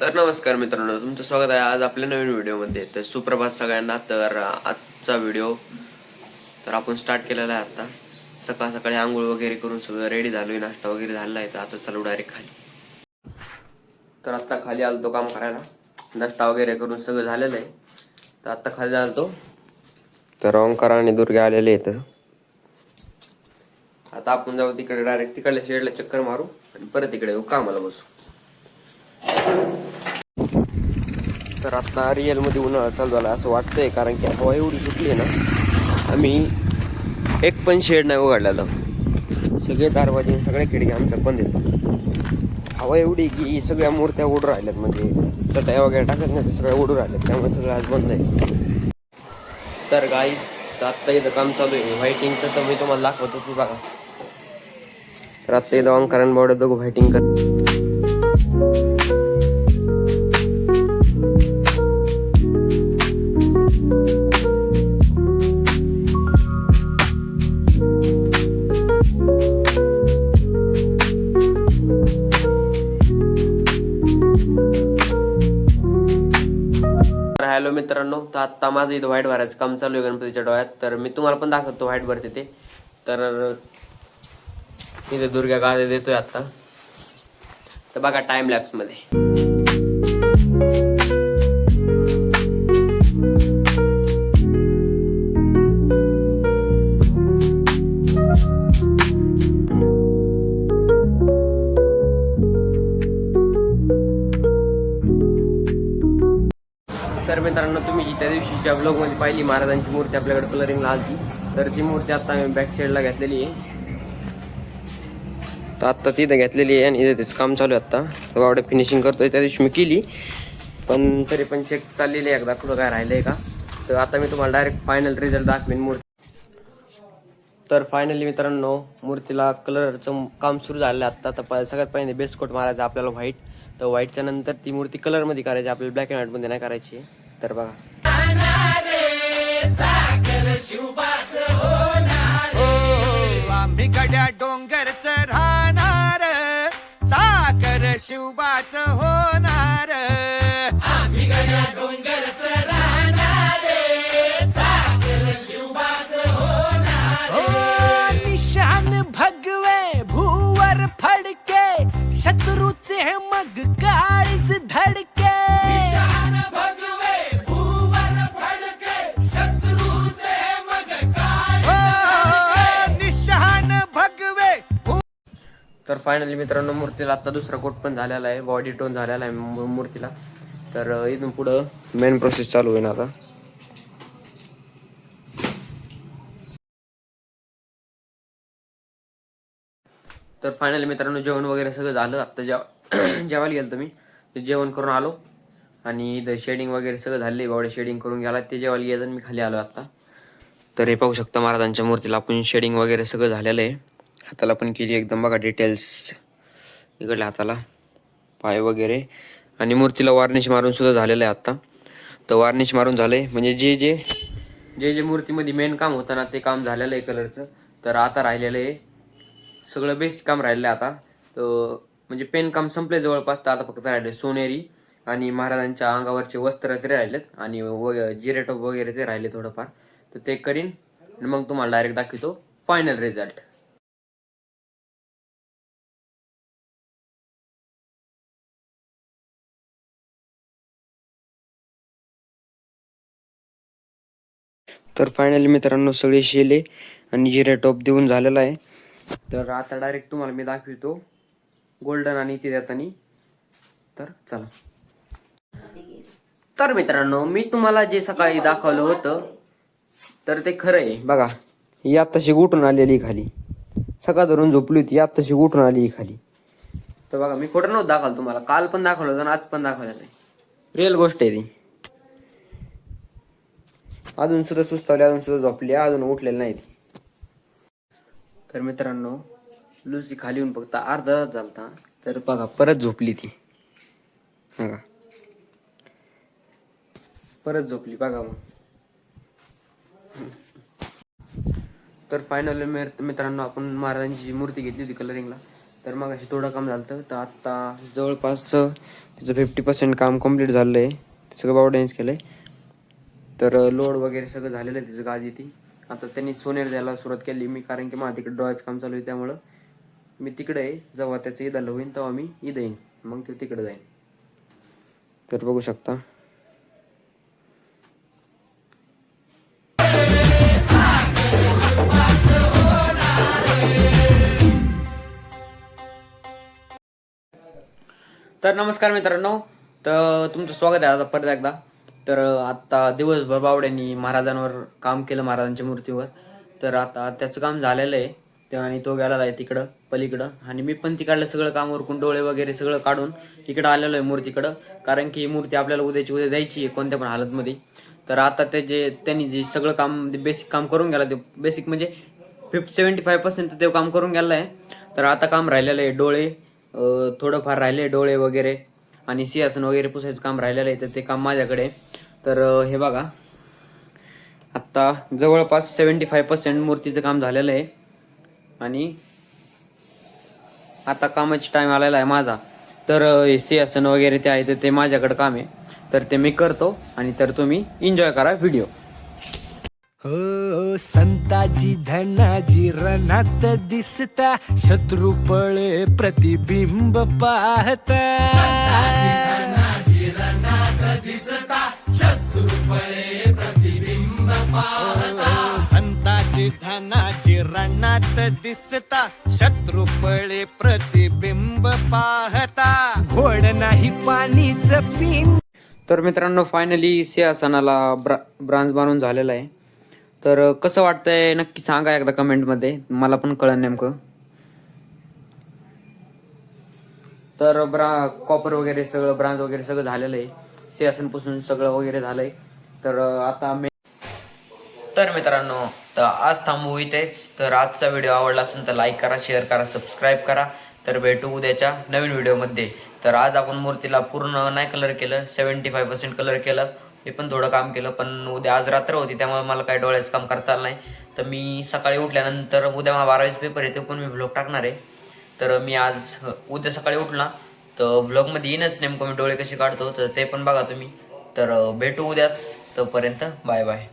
तर नमस्कार मित्रांनो तुमचं स्वागत आहे आज आपल्या नवीन व्हिडिओमध्ये. तर सुप्रभात सगळ्यांना तर आजचा व्हिडिओ तर आपण स्टार्ट केलेला आहे आता. सकाळ सकाळी आंघोळ वगैरे करून सगळं रेडी झालोय नाश्ता वगैरे झालेला आहे तर आता चालू डायरेक्ट खाली. तर आत्ता खाली आलो तो काम करायला. नाश्ता वगैरे करून सगळं झालेलं आहे. तर आत्ता खाली आलतो. तर ओंकार आणि दुर्गा आलेले आहेत. आता आपण जाऊ तिकडे डायरेक्ट तिकडल्या शेडला चक्कर मारू आणि परत इकडे येऊ कामाला बसू. तर आता रिअलमध्ये उन्हाळा चालू झाला असं वाटतंय कारण की हवा एवढी सुटली आहे ना आम्ही एक पण शेड नाही उघडलेलं. सगळे दरवाजे सगळ्या खिडक्या आमच्या बंद आहेत. हवा एवढी की सगळ्या मूर्त्या उडू राहिल्यात म्हणजे चटया वगैरे टाकत नाही सगळ्या उडू राहिल्यात त्यामुळे सगळं आज बंद आहे. तर गाईज आत्ता इथं काम चालू आहे. व्हायटिंगचं तर मी तुम्हाला दाखवतो तू बघा. तर आत्ता इथं ओंकारण बॉर्डर बघू व्हायटिंग कर हॅलो मित्रांनो तर आत्ता माझं इथं व्हाईट भरायचं काम चालू आहे गणपतीच्या डोळ्यात. तर मी तुम्हाला पण दाखवतो व्हाईट भरते ते. तर इथे दुर्गा गाळे देतोय आत्ता. तर बघा टाइम लॅप्समध्ये मित्रांनो तुम्ही जी त्या दिवशीच्या ब्लॉगमध्ये पाहिली महाराजांची मूर्ती आपल्याकडे कलरिंगला आली तर ती मूर्ती आता आम्ही बॅक साईडला घेतलेली आहे. तर आत्ता तिथं घेतलेली आहे आणि इथे तेच काम चालू आहे आत्ता तर एवढं फिनिशिंग करतोय. त्या दिवशी मी केली. पण तरी पण चेक चाललेली आहे एकदा. कुठं काय राहिलंय का? तर आता मी तुम्हाला डायरेक्ट फायनल रिझल्ट दाखवेन मूर्ती. तर फायनली मित्रांनो मूर्तीला कलरचं काम सुरू झालं आहे आत्ता तर प- सगळ्यात पहिले बेस्ट कोट मारायचा आपल्याला व्हाईट तर व्हाईटच्या नंतर ती मूर्ती कलरमध्ये करायची आपल्याला ब्लॅक अँड व्हाईटमध्ये नाही करायची आहे. तर बघा. हो, आम्ही गड्या डोंगरच राहणार. साकर शिवबाच होणार. फायनली मित्रांनो मूर्तीला आता दुसरा कोट पण झालेला आहे. बॉडी टोन झालेला आहे मूर्तीला. तर इथून पुढं मेन प्रोसेस चालू होईल आता. तर फायनली मित्रांनो जेवण वगैरे सगळं झालं. आता जेव जेवायला गेलो मी. ते जेवण करून आलो. आणि इथं शेडिंग वगैरे सगळं झाले बॉडी शेडिंग करून गेला ते जेवायला गेलं आणि मी खाली आलो आता. तर हे पाहू शकता महाराजांच्या मूर्तीला. आपण शेडिंग वगैरे सगळं झालेलं आहे. हाताला पण केली एकदम बघा डिटेल्स इकडल्या हाताला पाय वगैरे. आणि मूर्तीला वार्निश मारून सुद्धा झालेलं आहे आत्ता. तर वार्निश मारून झालंय. म्हणजे जे जे जे जे मूर्तीमध्ये मेन काम होतं ना ते काम झालेलं आहे कलरचं तर आता राहिलेलं आहे. सगळं बेसिक काम राहिलं आहे आता. तर म्हणजे पेन काम संपले जवळपास. तर आता फक्त राहिले सोनेरी आणि महाराजांच्या अंगावरचे वस्त्र ते राहिलेत. आणि व- जिरेटॉप वगैरे ते राहिले थोडंफार. तर ते करीन. आणि मग तुम्हाला डायरेक्ट दाखवतो फायनल रिझल्ट तर फायनली मित्रांनो सगळे शेले आणि जिरे टॉप देऊन झालेला आहे. तर आता डायरेक्ट तुम्हाला मी दाखवतो. गोल्डन आणि ते देतानी. तर चला. तर मित्रांनो मी तुम्हाला जे सकाळी दाखवलं होतं तर ते खरं आहे. बघा ही आत्ताशी उठून आलेली खाली. सकाळ धरून झोपली होती आत्ताशी उठून आली खाली. तर बघा मी खोटं नव्हतं दाखवलं तुम्हाला. काल पण दाखवलं होतं आणि आज पण दाखवलं नाही. रिअल गोष्ट आहे ती. अजून सुद्धा सुस्तावली अजून सुद्धा झोपली अजून उठलेली नाही ती. तर मित्रांनो लुसी खाली येऊन फक्त अर्धा तास झालता तर बघा परत झोपली ती. बघा. परत झोपली बघा मग. तर फायनल मित्रांनो आपण महाराजांची जी मूर्ती घेतली होती कलरिंगला तर मग अशी थोडं काम झालं तर आता जवळपास तिचं फिफ्टी पर्सेंट काम कंप्लीट झालं आहे सगळं बावड्यानेच केलं आहे तर लोड वगैरे सगळं झालेलं आहे तिचं गाजी ती. आता त्यांनी सोनेर द्यायला सुरुवात केली. मी कारण की माझ्या तिकडे डोळ्याचं काम चालू आहे त्यामुळं मी तिकडे आहे. जेव्हा त्याचं ईद आलं तेव्हा मी ईद येईन. मग ते तिकडे जाईन. तर बघू शकता. तर नमस्कार मित्रांनो. तर तुमचं स्वागत आहे आता परत एकदा. तर आत्ता दिवसभर बावड्यांनी महाराजांवर काम केलं महाराजांच्या मूर्तीवर. तर आता त्याचं काम झालेलं आहे. ते आणि तो गेलेला आहे तिकडं पलीकडं. आणि मी पण तिकडलं सगळं काम उरकून डोळे वगैरे सगळं काढून इकडं आलेलो आहे मूर्तीकडं. कारण की ही मूर्ती आपल्याला उद्याची उद्या द्यायची आहे कोणत्या पण हालतमध्ये. तर आता ते जे त्यांनी जे सगळं काम बेसिक काम करून गेला ते बेसिक म्हणजे फिफ्टी सेवन्टी फाय पर्सेंट ते काम करून गेलं आहे. तर आता काम राहिलेलं आहे डोळे थोडंफार राहिले डोळे वगैरे. आणि सिंहासन वगैरे पुसायचं काम राहिलेलं आहे तर ते काम माझ्याकडे तर हे बघा. आत्ता जवळपास सेवन्टी फाय पर्सेंट मूर्तीचं काम झालेलं आहे. आणि आता कामाची टाइम आलेला आहे माझा. तर सिंहासन वगैरे ते आहे तर ते माझ्याकडे काम आहे. तर ते मी करतो आणि तर तुम्ही एन्जॉय करा व्हिडिओ हो संताजी धनाजी रणात दिसता. शत्रू पळे प्रतिबिंब पाहता. संताजी धनाजी रणात दिसता. शत्रू पळे प्रतिबिंब पाहता. घोड नाही पाणीच पिन तर मित्रांनो फायनली सिंहासनाला ब्रा ब्रांच बनवून झालेला आहे. तर कसं वाटतंय नक्की सांगा एकदा कमेंटमध्ये. मला पण कळलं नेमकं. तर ब्रा कॉपर वगैरे सगळं ब्रांच वगैरे सगळं झालेलं आहे. सिंहासनपासून सगळं वगैरे झालंय. तर आता मी तर मित्रांनो तर आज थांबू इथेच. तर आजचा व्हिडिओ आवडला असेल तर लाईक करा शेअर करा सबस्क्राईब करा. तर भेटू उद्याच्या नवीन व्हिडिओमध्ये. तर आज आपण मूर्तीला पूर्ण नाही कलर केलं सेवन्टी फाय पर्सेंट कलर केलं. हे पण थोडं काम केलं पण उद्या आज रात्र होती त्यामुळे मला काही डोळ्याचं काम करता आलं नाही. तर मी सकाळी उठल्यानंतर उद्या मला बारावीचा पेपर आहे ते पण मी व्लॉग टाकणार आहे. तर मी आज उद्या सकाळी उठला तर व्लॉगमध्ये येईनच नेमकं मी डोळे कसे काढतो तर ते पण बघा तुम्ही. तर भेटू उद्याच तोपर्यंत बाय बाय.